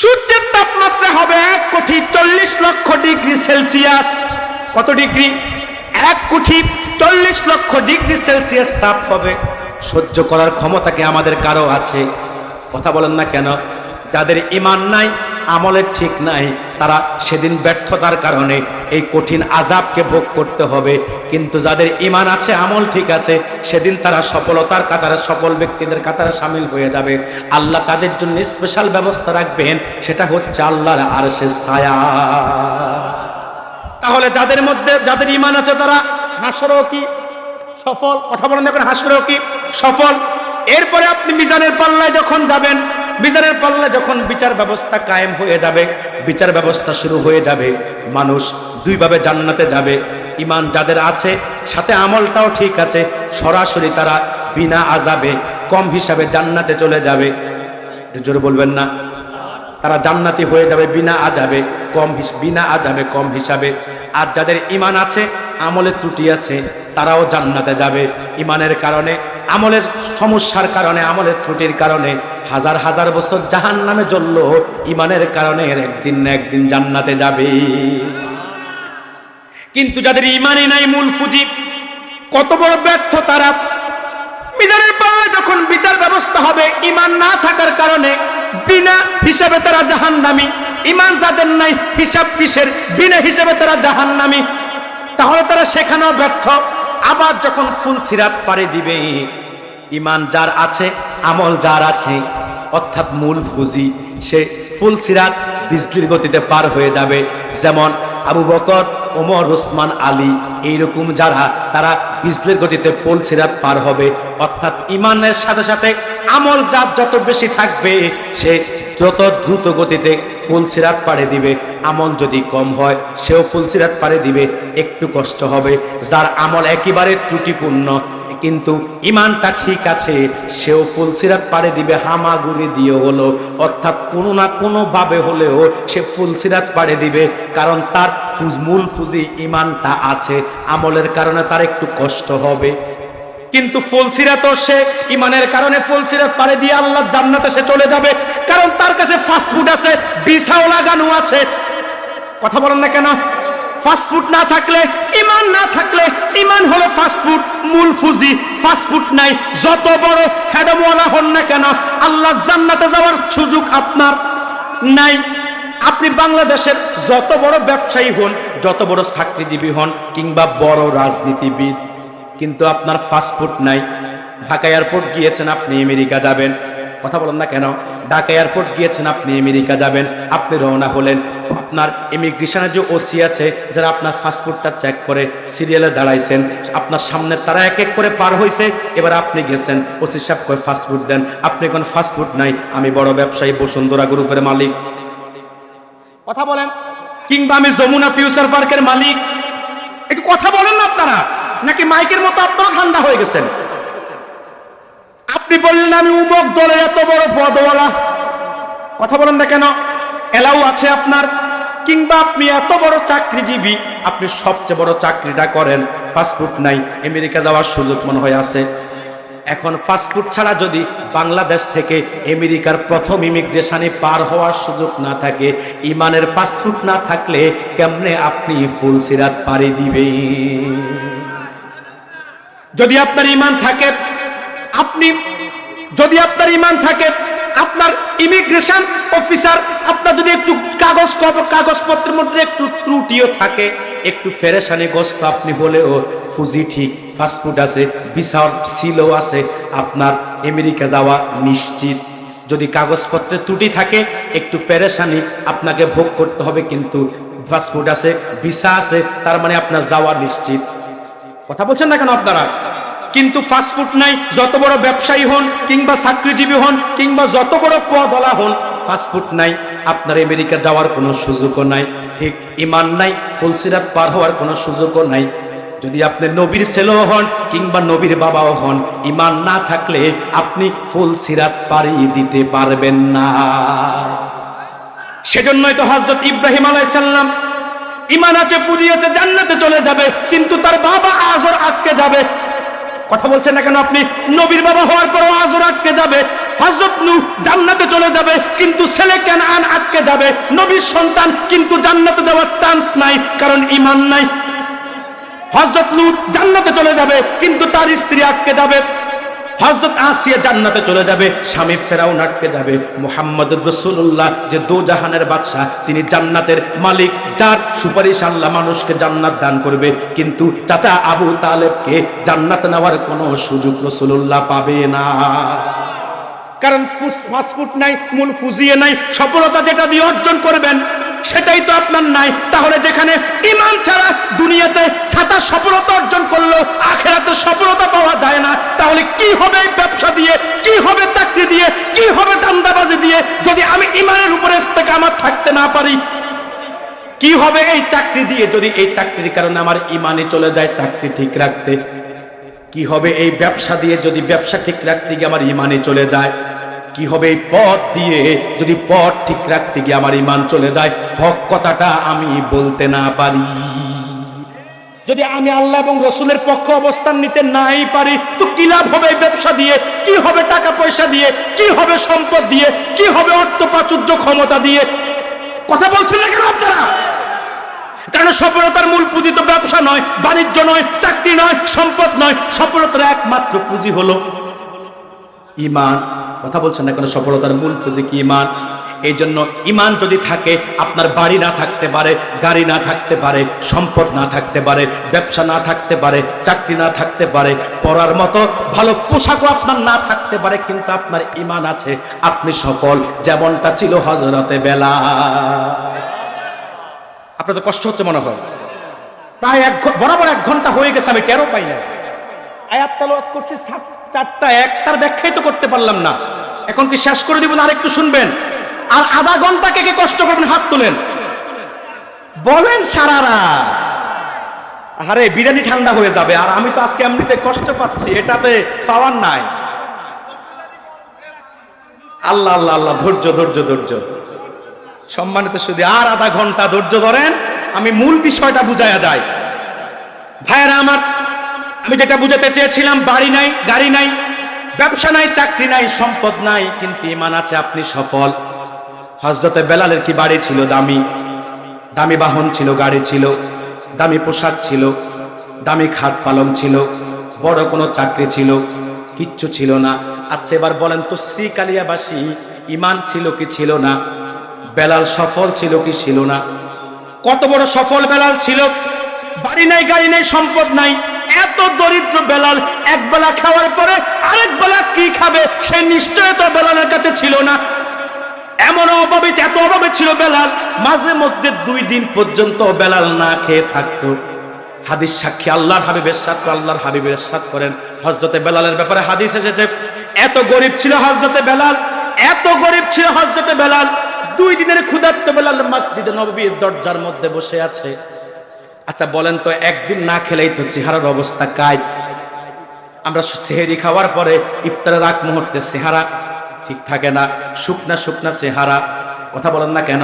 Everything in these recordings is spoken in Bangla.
সূর্যের তাপমাত্রা হবে এক কোটি চল্লিশ লক্ষ ডিগ্রি সেলসিয়াস। কত ডিগ্রি? এক কোটি চল্লিশ লক্ষ ডিগ্রি সেলসিয়াস তাপ হবে সহ্য করার ক্ষমতা কি আমাদের কারও আছে? কথা বলেন না কেন? যাদের ইমান নাই, আমলের ঠিক নাই, তারা সেদিন ব্যর্থতার কারণে এই কঠিন আজাবকে ভোগ করতে হবে। কিন্তু যাদের ইমান আছে, আমল ঠিক আছে, সেদিন তারা সফলতার কাতারে, সফল ব্যক্তিদের কাতারে সামিল হয়ে যাবে। আল্লাহ তাদের জন্য স্পেশাল ব্যবস্থা রাখবেন, সেটা হচ্ছে আল্লাহর আর সে ছায়া। তাহলে যাদের মধ্যে, যাদের ইমান আছে, তারা হাসরও কি সফল? কথা বলেন দেখুন, হাসরও কি সফল? এরপরে আপনি মিজানের পাল্লায় যখন যাবেন বিচারের পাল্লায় যখন বিচার ব্যবস্থা কায়েম হয়ে যাবে, বিচার ব্যবস্থা শুরু হয়ে যাবে, মানুষ দুইভাবে জান্নাতে যাবে। ইমান যাদের আছে, সাথে আমলটাও ঠিক আছে, সরাসরি তারা বিনা আজাবে কম হিসাবে জান্নাতে চলে যাবে। জোরে বলবেন না? তারা জান্নাতি হয়ে যাবে বিনা আজাবে কম বিনা আজাবে কম হিসাবে। আর যাদের ইমান আছে, আমলের ত্রুটি আছে, তারাও জান্নাতে যাবে। ইমানের কারণে, আমলের সমস্যার কারণে, আমলের ত্রুটির কারণে হাজার হাজার বছর জাহান নামে জ্বলল। ইমানের কারণে একদিন না একদিন জান্নাতে যাবে। কিন্তু যাদের ইমানই নাই মূল ফুজি কত বড় ব্যর্থ তারা। মিজানের পাড়ায় যখন বিচার ব্যবস্থা হবে, ইমান না থাকার কারণে বিনা হিসাবে তারা জাহান্নামি। ইমান যাদের নাই, হিসাব কিসের? বিনা হিসাবে তারা জাহান্নামি। তাহলে তারা সেখানেও ব্যর্থ। আবার যখন ফুল ছিরাত পাড়ি দিবে, ইমান যার আছে, আমল যার আছে, অর্থাৎ মূল ফুজি সে ফুল ছিরাত বিজলির গতিতে পার হয়ে যাবে। যেমন আবু বকর ওমর, ওসমান, আলী এইরকম যারা, তারা বিজলের গতিতে পলছিরাত পার হবে। অর্থাৎ ইমানের সাথে সাথে আমল যার যত বেশি থাকবে, সে যত দ্রুত গতিতে ফুলসিরাত পাড়ে দিবে। আমল যদি কম হয়, সেও ফুলসিরাত পাড়ে দিবে, একটু কষ্ট হবে। যার আমল একেবারে ত্রুটিপূর্ণ কিন্তু ইমানটা ঠিক আছে, সেও ফুল সিরাত পাড়ে দিবে, হামাগুড়ি দিয়ে হলো। অর্থাৎ কোনো না কোনো ভাবে হলেও সে ফুল সিরাত পাড়ে দিবে, কারণ তার মূল ফুজি ইমানটা আছে, আমলের কারণে তার একটু কষ্ট হবে। কিন্তু তো সে ইমানের কারণে ফুলসিরাত পারে দিয়ে আল্লাহ জান্নাতে সে চলে যাবে, কারণ তার কাছে ফাস্টফুড আছে, বিছাও লাগানো আছে। কথা বলেন না কেন? ফাস্টফুড না থাকলে ইমান না থাকলে, ইমান হলো ফাস্টফুড মূল ফুজি ফাস্টফুড নাই। যত বড় হ্যাডমওয়ালা হন না কেন, আল্লাহ জান্নাতে যাওয়ার সুযোগ আপনার নাই। আপনি বাংলাদেশের যত বড় ব্যবসায়ী হন, যত বড় চাকরিজীবী হন, কিংবা বড় রাজনীতিবিদ, কিন্তু আপনার ফাস্টফুড নাই। ঢাকা এয়ারপোর্ট গিয়েছেন, আপনি আমেরিকা যাবেন। কথা বলেন না কেন? ঢাকা এয়ারপোর্ট গিয়েছেন, আপনি আমেরিকা যাবেন, আপনি রওনা হলেন। আপনার ইমিগ্রেশনের যে ওসি আছে, যারা আপনার ফাস্টফুডটা চেক করে সিরিয়ালে দাঁড়াইছেন, আপনার সামনে তারা এক এক করে পার হয়েছে এবার আপনি গেছেন, ওসি সাহেব করে ফাস্টফুড দেন। আপনি কোন ফাস্টফুড নাই, আমি বড় ব্যবসায়ী, বসুন্ধরা গ্রুপের মালিক। কথা বলেন। কিংবা আমি যমুনা ফিউচার পার্কের মালিক। একটু কথা বলেন না আপনারা, নাকি মাইকের মতো আপনারা ঠান্ডা হয়ে গেছেন? আপনি বললেন আমি উমক দলের এত বড় পদওয়ালা। কথা বলেন না কেন? এলাও আছে আপনার। কিংবা আপনি এত বড় চাকরিজীবী, আপনি সবচেয়ে বড় চাকরিটা করেন। ফাস্টফুড নাই, আমেরিকা যাওয়ার সুযোগ মনে হয় আছে। এখন ফাস্টফুড ছাড়া যদি বাংলাদেশ থেকে আমেরিকার প্রথম ইমিগ্রেশনে পার হওয়ার সুযোগ না থাকে, ইমানের পাসপোর্ট না থাকলে কেমনে আপনি ফুল সিরাত পাড়ি দিবেন? যদি আপনার ইমান থাকে আপনি, যদি আপনার ইমান থাকে, আপনার ইমিগ্রেশন অফিসার আপনার যদি একটু কাগজ কাগজপত্রের মধ্যে একটু ত্রুটিও থাকে, একটু ফেরেশানি গ্রস্ত আপনি হলেও ফুজি ঠিক ফাস্টফুড আছে, বিশাল সিলও আছে, আপনার আমেরিকা যাওয়া নিশ্চিত। যদি কাগজপত্রের ত্রুটি থাকে, একটু পেরেশানি আপনাকে ভোগ করতে হবে, কিন্তু ফাস্টফুড আছে ভিসা আছে, তার মানে আপনার যাওয়া নিশ্চিত। কথা বলছেন না কেন আপনারা? কিন্তু ফাস্টফুড নাই, যত বড় ব্যবসায়ী হন, কিংবা চাকরিজীবী হন, কিংবা যত বড় পদলা হন ফাস্টফুড নাই। আপনার আমেরিকা যাওয়ার কোনো সুযোগও নাই, ঠিক ইমান নাই ফুলসিরাত পার হওয়ার কোনো সুযোগও নাই। যদি আপনি নবীর ছেলেও হন, কিংবা নবীর বাবাও হন, ইমান না থাকলে আপনি ফুল সিরাত পাড়ি দিতে পারবেন না। সেজন্যই তো হজরত ইব্রাহিম আলাইসাল্লাম ইমান আছে পুঁজি আছে জান্নাতে চলে যাবে, কিন্তু তার বাবা আজর আটকে যাবে। কথা বলছেন না কেন আপনি? নবীর বাবা হওয়ার পর আজর আটকে যাবে হজরত নু জান্নাতে চলে যাবে, কিন্তু ছেলে কেন আন আটকে যাবে। নবীর সন্তান কিন্তু জান্নাতে যাওয়ার চান্স নাই, কারণ ইমান নাই। হজরত লু জান্নাতে চলে যাবে, কিন্তু তার স্ত্রী আজকে যাবে। হজরত আসিয়া জান্নাতে চলে যাবে, স্বামী ফেরাউন আটকে যাবে। মোহাম্মদ রসুল্লাহ যে দু জাহানের বাদশাহ, তিনি জান্নাতের মালিক, যার সুপারিশ আল্লাহ মানুষকে জান্নাত দান করবে। কিন্তু চাচা আবু তালেবকে জান্নাত নেওয়ার কোনো সুযোগ রসুল্লাহ পাবে না। কারণ ফাস্টফুড নাই, মূল ফুজিয়ে নাই, সফলতা যেটা দিয়ে অর্জন করবেন, সেটাই তো আপনার নাই। তাহলে যেখানে ইমান ছাড়া দুনিয়াতে ছাতা সফলতা অর্জন করল, আখেরাতে সফলতা তাহলে কি হবে এই ব্যবসা দিয়ে? কি হবে চাকরি দিয়ে? কি হবে দান্দাবাজি দিয়ে? যদি আমি ইমানের উপরে থেকে আমার থাকতে না পারি, কি হবে এই চাকরি দিয়ে? যদি এই চাকরির কারণে আমার ইমানে চলে যায় চাকরি ঠিক রাখতে, কি হবে এই ব্যবসা দিয়ে? যদি ব্যবসা ঠিক রাখতে গিয়ে আমার ইমানে চলে যায়, কি হবে এই পথ দিয়ে? যদি পথ ঠিক রাখতে গিয়ে আমার ইমান চলে যায়, হক কথাটা আমি বলতে না পারি। যদি আমি আল্লাহ এবং রসুলের পক্ষ অবস্থান নিতে নাই পারি, তো কি লাভ হবে ব্যবসা দিয়ে? কি হবে টাকা পয়সা দিয়ে? কি হবে সম্পদ দিয়ে? কি হবে অর্থ প্রাচুর্য ক্ষমতা দিয়ে? কথা বলছেন না কেন আপনারা? কারণ সফলতার মূল পুঁজি তো ব্যবসা নয়, বাণিজ্য নয়, চাকরি নয়, সম্পদ নয়, সফলতার একমাত্র পুঁজি হলো ইমান। কথা বলছেন না কেন? সফলতার মূল পুঁজি কি ইমান? এই জন্য ইমান যদি থাকে, আপনার বাড়ি না থাকতে পারে, গাড়ি না থাকতে পারে, সম্পদ না থাকতে পারে, ব্যবসা না থাকতে পারে, চাকরি না থাকতে পারে, পড়ার মতো ভালো পোশাকও আপনার না থাকতে পারে, কিন্তু আপনার ইমান আছে, আপনি সফল। যেমনটা ছিল হজরতে বেলা আপনার তো কষ্ট হচ্ছে মনে হয়। প্রায় এক বরাবর এক ঘণ্টা হয়ে গেছে, আমি কেন পাই না। আয়াত করছি চারটা, একটার ব্যাখ্যাই তো করতে পারলাম না। এখন কি শেষ করে দিব না আরেকটু শুনবেন? আর আধা ঘণ্টা কে কে কষ্ট করবেন? হাত তোলেন। বলেন সারারা, আরে বিরিয়ানি ঠান্ডা হয়ে যাবে, আর আমি তো আজকে এমনিতে কষ্ট পাচ্ছি, এটাতে পাওয়ার নাই। আল্লাহ আল্লাহ আল্লাহ, ধৈর্য ধৈর্য ধৈর্য। সম্মানিত শুধু আর আধা ঘণ্টা ধৈর্য ধরেন, আমি মূল বিষয়টা বুঝায়া যায় ভাইয়েরা আমার, আমি যেটা বুঝাতে চেয়েছিলাম, বাড়ি নাই, গাড়ি নাই, ব্যবসা নাই, চাকরি নাই, সম্পদ নাই, কিন্তু ইমান আছে, আপনি সফল। হজরতে বেলালের কি বাড়ি ছিল? দামি দামি বাহন ছিল, গাড়ি ছিল, দামি পোশাক ছিল, দামি খাট পালং ছিল, বড় কোনো চাকরি ছিল, কিচ্ছু ছিল না। আচ্ছা এবার বলেন তো, শ্রীকালিয়াবাসী ইমান ছিল কি ছিল না? বেলাল সফল ছিল কি ছিল না? কত বড় সফল বেলাল ছিল? বাড়ি নাই, গাড়ি নাই, সম্পদ নাই। এত দরিদ্র বেলাল, এক বেলা খাওয়ার পরে আরেক বেলা কি খাবে? সে নিশ্চয়তা বেলালের কাছে ছিল না। অভাবে ছিল বেলাল। মাঝে মধ্যে দুই দিন পর্যন্ত বেলাল না খেয়ে থাকতো। হাদিস সাক্ষী, আল্লাহর হাবিবের সাথে আল্লাহর হাবিবের সাথ করেন। হজরতে বেলালের ব্যাপারে হাদিস এসেছে, এত গরিব ছিল হজরতে বেলাল, এত গরিব ছিল হজরতে বেলাল। দুই দিনের ক্ষুধার্ত বেলাল মসজিদে নববীর দরজার মধ্যে বসে আছে। আচ্ছা বলেন তো, একদিন না খেলেই তো চেহারার অবস্থা কাজ আমরা সেহেরি খাওয়ার পরে ইফতারের আগ মুহূর্তে চেহারা ঠিক থাকে না, শুকনা শুকনা চেহারা। কথা বলেন না কেন?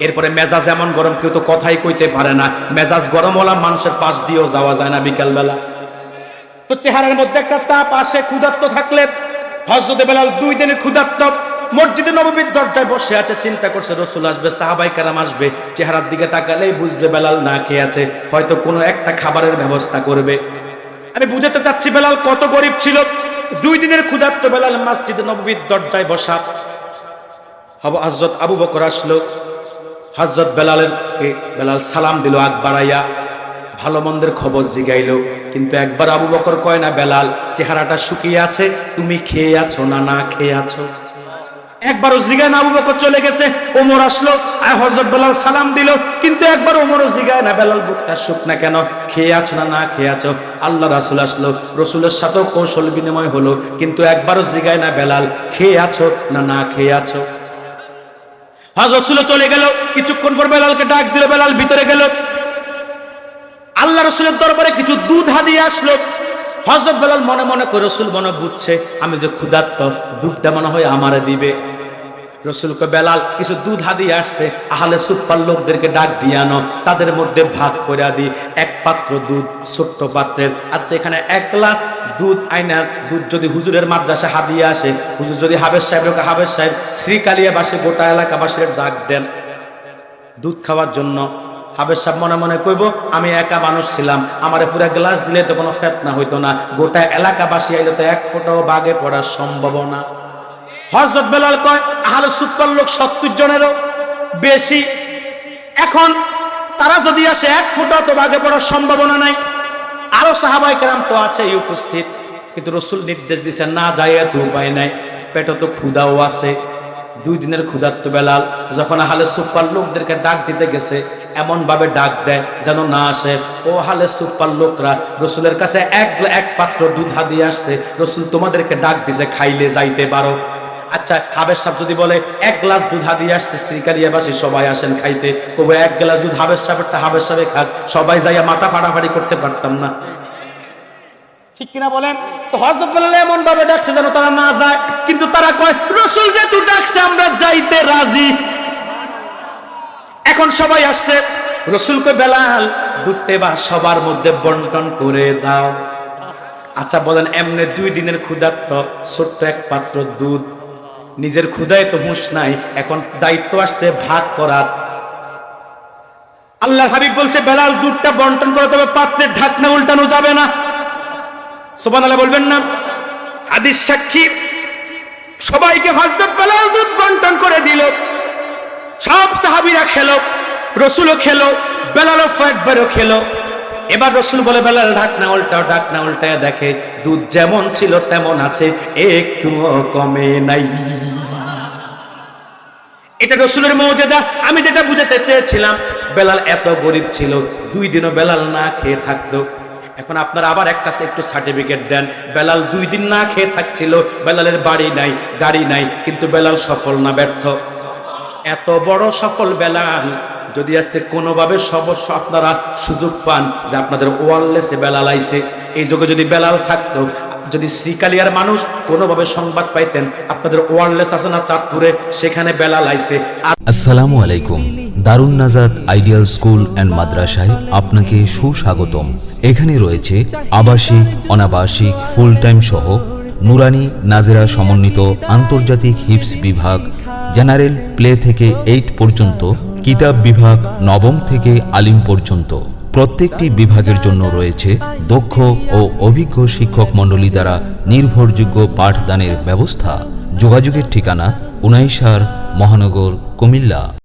এরপরে মেজাজ এমন গরম, কেউ তো কথাই কইতে পারে না। মেজাজ গরম হলা মানুষের পাশ দিয়েও যাওয়া যায় না বিকালবেলা। তো চেহারার মধ্যে একটা চাপ আসে, ক্ষুধার্ত থাকলে। হজরতে বেলাল দুই দিনের ক্ষুধার্ত। মসজিদে নবমীর দরজায় বসে আছে, চিন্তা করছে, রসুল আসবে, সাহাবাই কারাম আসবে। চেহারার দিকে তাকালেই বুঝবে বেলাল না খেয়ে আছে। হয়তো কোনো একটা খাবারের ব্যবস্থা করবে। আমি বুঝাতে চাচ্ছি, বেলাল কত গরিব ছিল। দুই দিনের ক্ষুধার্ত বেলাল মসজিদে নবমীর দরজায় বসা। হজরত আবু বকর আসলো। হজরত বেলালের বেলাল সালাম দিল, আগ বাড়াইয়া ভালো মন্দের খবর জিগাইলো। কিন্তু একবার আবু বকর কয় না, বেলাল, চেহারাটা শুকিয়ে আছে, তুমি খেয়ে আছো না না খেয়ে আছো? একবারও জিগায় না, আবু বকর চলে গেছে, ওমর আসলো, আর হজরত বেলাল সালাম দিল। কিন্তু একবার ওমরও জিগায় না, বেলাল, বুকটা শুক না কেন? খেয়ে আছো না না খেয়ে আছো? আল্লাহ রাসুল আসলো, রসুলের সাথেও কৌশল বিনিময় হলো, কিন্তু একবারও জিগায় না, বেলাল, খেয়ে আছো না না খেয়ে আছো? হজ রসুল চলে গেল। কিছুক্ষণ পর বেলালকে ডাক দিল, বেলাল ভিতরে গেল। আল্লাহ রসুলের দরবারে কিছু দুধ হাদিয়ে আসলো। হজরত বেলাল মনে মনে করে, রসুল মনে বুঝছে, আমি যে ক্ষুধার্ত, দুধটা মনে হয় আমারে দিবে। রসুলকে বেলাল কিছু দুধ হাদিয়ে আসছে, আহলে সুপ্পার লোকদেরকে ডাক দিয়ে আনো, তাদের মধ্যে ভাগ করে দি, এক পাত্র দুধ, ছোট্ট পাত্রের। আচ্ছা এখানে এক গ্লাস দুধ আইনা, দুধ যদি হুজুরের মাদ্রাসা হাদিয়ে আসে, হুজুর যদি হাবের সাহেবকে হাবের সাহেব, শ্রীকালিয়াবাসী, গোটা এলাকাবাসীর ডাক দেন। দুধ খাওয়ার জন্য হাবের সাহেব মনে মনে কইব, আমি একা মানুষ ছিলাম, আমারে পুরো গ্লাস দিলে তো কোনো ফেতনা হইতো না, গোটা এলাকাবাসী আইলে তো এক ফোটাও বাগে পড়ার সম্ভাবনা হজরত বেলাল কয়, আহলে সুপ্পার লোক সত্তর জনেরও বেশি। এখন তারা যদি আসে এক ফুটা তো বাগে পড়ার সম্ভাবনা নাই। আরও সাহাবাই কেরাম তো আছে উপস্থিত, কিন্তু রসুল নির্দেশ দিচ্ছেন না যাই এত উপায় নাই, পেটে তো ক্ষুদাও আছে। দুই দিনের ক্ষুধার্ত বেলাল যখন হালে সুপার লোকদেরকে ডাক দিতে গেছে এমন ভাবে ডাক দেয় যেন না আসে। ও হালে সুপার লোকরা, রসুলের কাছে এক এক পাত্র দুধ হাদিয়ে আসছে, রসুল তোমাদেরকে ডাক দিছে, খাইলে যাইতে পারো। আচ্ছা হাবের সাহেব যদি বলে, এক গ্লাস দুধ হাদিয়ে আসছে, শ্রীকালিয়াবাসী সবাই আসেন খাইতে কবে এক গ্লাস দুধ হাবের সাহেবটা হাবের সাহেবে খাক, সবাই যাইয়া মাথা ফাড়াফাড়ি করতে পারতাম না। ঠিক কিনা বলেন? ডাকছে যেন তারা না কিন্তু তারা কয়, রসুল যেহেতু ডাকছে, আমরা যাইতে রাজি। এখন সবাই আসছে রসুলকে বেলাল সবার মধ্যে করে দাও। আচ্ছা বলেন, এমনি দুই দিনের ক্ষুধার্ত ছোট্ট এক পাত্র দুধ নিজের ক্ষুধায় তো হুঁশ নাই, এখন দায়িত্ব আসছে ভাগ করার। আল্লাহ হাবিব বলছে, বেলাল দুধটা বন্টন করে তবে পাত্রের ঢাকনা উল্টানো যাবে না। সোবান আল্লাহ বলবেন না। হাদিস সাক্ষী, সবাইকে হজরত বেলাল দুধ বন্টন করে দিল। সব সাহাবিরা খেলো, রসুলও খেলো, বেলালও একবারও খেলো। এবার রসুল বলে বেলাল ঢাকনা উল্টাও ঢাকনা উল্টায় দেখে, দুধ যেমন ছিল তেমন আছে, একটুও কমে নাই। এটা রসুলের মর্যাদা, আমি যেটা বুঝাতে চেয়েছিলাম, বেলাল এত গরিব ছিল, দুই দিনও বেলাল না খেয়ে থাকতো। এখন আপনারা আবার একটা একটু সার্টিফিকেট দেন, বেলাল দুই দিন না খেয়ে থাকছিল, বেলালের বাড়ি নাই, গাড়ি নাই, কিন্তু বেলাল সফল না ব্যর্থ। এত বড় সফল বেলাল যদি আজকে কোনোভাবে সবস্ব আপনারা সুযোগ পান যে আপনাদের ওয়ারলেসে বেলাল আইছে, এই যুগে যদি বেলাল থাকতো, যদি শ্রীকালিয়ার মানুষ কোনোভাবে সংবাদ পাইতেন, আপনাদের ওয়ারলেস আছে না চাঁদপুরে, সেখানে বেলাল আইছে। আসসালামু আলাইকুম। দারুণ নাজাদ আইডিয়াল স্কুল অ্যান্ড মাদ্রাসায় আপনাকে সুস্বাগতম। এখানে রয়েছে আবাসিক, অনাবাসিক ফুল টাইম সহ নুরানি নাজেরা সমন্বিত আন্তর্জাতিক হিপস বিভাগ, জেনারেল প্লে থেকে এইট পর্যন্ত কিতাব বিভাগ নবম থেকে আলিম পর্যন্ত। প্রত্যেকটি বিভাগের জন্য রয়েছে দক্ষ ও অভিজ্ঞ শিক্ষক মণ্ডলী দ্বারা নির্ভরযোগ্য পাঠদানের ব্যবস্থা। যোগাযোগের ঠিকানা উনাইশার মহানগর কুমিল্লা।